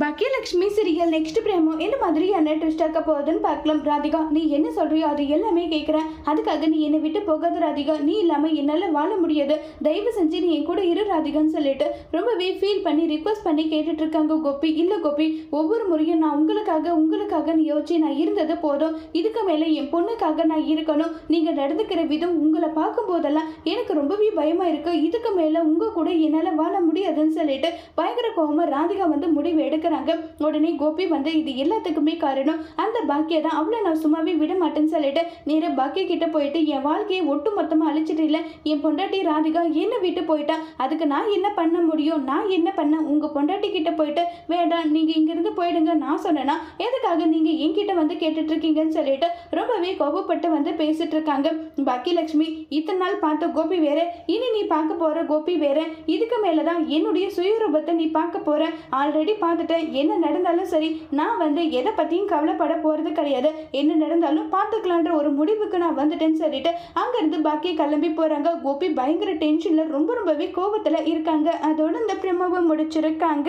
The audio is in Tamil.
பாக்கியலட்சுமி சீரியல் நெக்ஸ்ட் பிரேமோ என்ன மாதிரியான ட்விஸ்ட் இருக்க போகுதுன்னு பார்க்கலாம். ராதிகா நீ என்ன சொல்றியோ அது எல்லாமே கேட்குறேன். அதுக்காக நீ என்னை விட்டு போகாத ராதிகா. நீ இல்லாமல் என்னால் வாழ முடியாது. தயவு செஞ்சு நீ என் கூட இரு ராதிகான்னு சொல்லிட்டு ரொம்பவே ஃபீல் பண்ணி ரிக்வஸ்ட் பண்ணி கேட்டுட்டு இருக்காங்க கோபி. இல்லை கோபி ஒவ்வொரு முறையும் நான் உங்களுக்காக உங்களுக்காக நீ யோசிச்சு நான் இருந்தது போதும். இதுக்கு மேலே என் பொண்ணுக்காக நான் இருக்கணும். நீங்கள் நடந்துக்கிற விதம் உங்களை பார்க்கும் போதெல்லாம் எனக்கு ரொம்பவே பயமாக இருக்கு. இதுக்கு மேலே உங்கள் கூட என்னால் வாழ முடியாதுன்னு சொல்லிட்டு பயங்கர கோவமா ராதிகா வந்து முடிவு எடுக்க இருக்கிறாங்க. உடனே கோபி வந்து இது எல்லாத்துக்குமே காரணம். அந்த பாக்கியை தான் அவளை நான் சும்மாவே விட மாட்டேன்னு சொல்லிட்டு நேராக பாக்கிய கிட்ட போயிட்டு என் வாழ்க்கையை ஒட்டு மொத்தமாக அழிச்சிட்டு இல்லை. என் பொண்டாட்டி ராதிகா என்ன விட்டு போயிட்டா. அதுக்கு நான் என்ன பண்ண முடியும்? நான் என்ன பண்ண? உங்கள் பொண்டாட்டி கிட்ட போயிட்டு வேண்டாம் நீங்கள் இங்கிருந்து போயிடுங்க. நான் சொன்னேன்னா எதுக்காக நீங்கள் என்கிட்ட வந்து கேட்டுட்டு இருக்கீங்கன்னு சொல்லிட்டு ரொம்பவே கோபப்பட்டு வந்து பேசிட்டு இருக்காங்க பாக்கியலட்சுமி இத்தனை நாள் பார்த்த கோபி வேற. இனி நீ பார்க்க போற கோபி வேற. இதுக்கு மேலே தான் என்னுடைய சுயரூபத்தை நீ பார்க்க போற. ஆல்ரெடி பார்த்துட்டு பார்த்துட்டேன் என்ன நடந்தாலும் சரி நான் வந்து எதை பற்றியும் கவலைப்பட போகிறது கிடையாது. என்ன நடந்தாலும் பார்த்துக்கலான்ற ஒரு முடிவுக்கு நான் வந்துட்டேன்னு சொல்லிட்டு அங்கேருந்து பாக்கி கிளம்பி போகிறாங்க கோபி பயங்கர டென்ஷனில் ரொம்ப ரொம்பவே கோபத்தில் இருக்காங்க. அதோட இந்த பிரமவை முடிச்சிருக்காங்க.